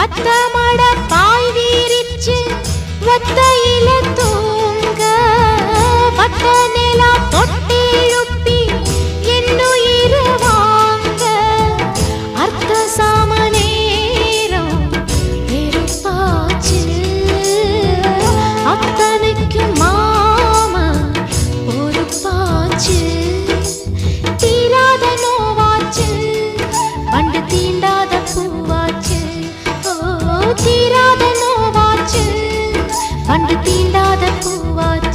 பத்தமட பாய் வீரிச்சு ஒத்தையில தூ அது தீண்டாத பூவார்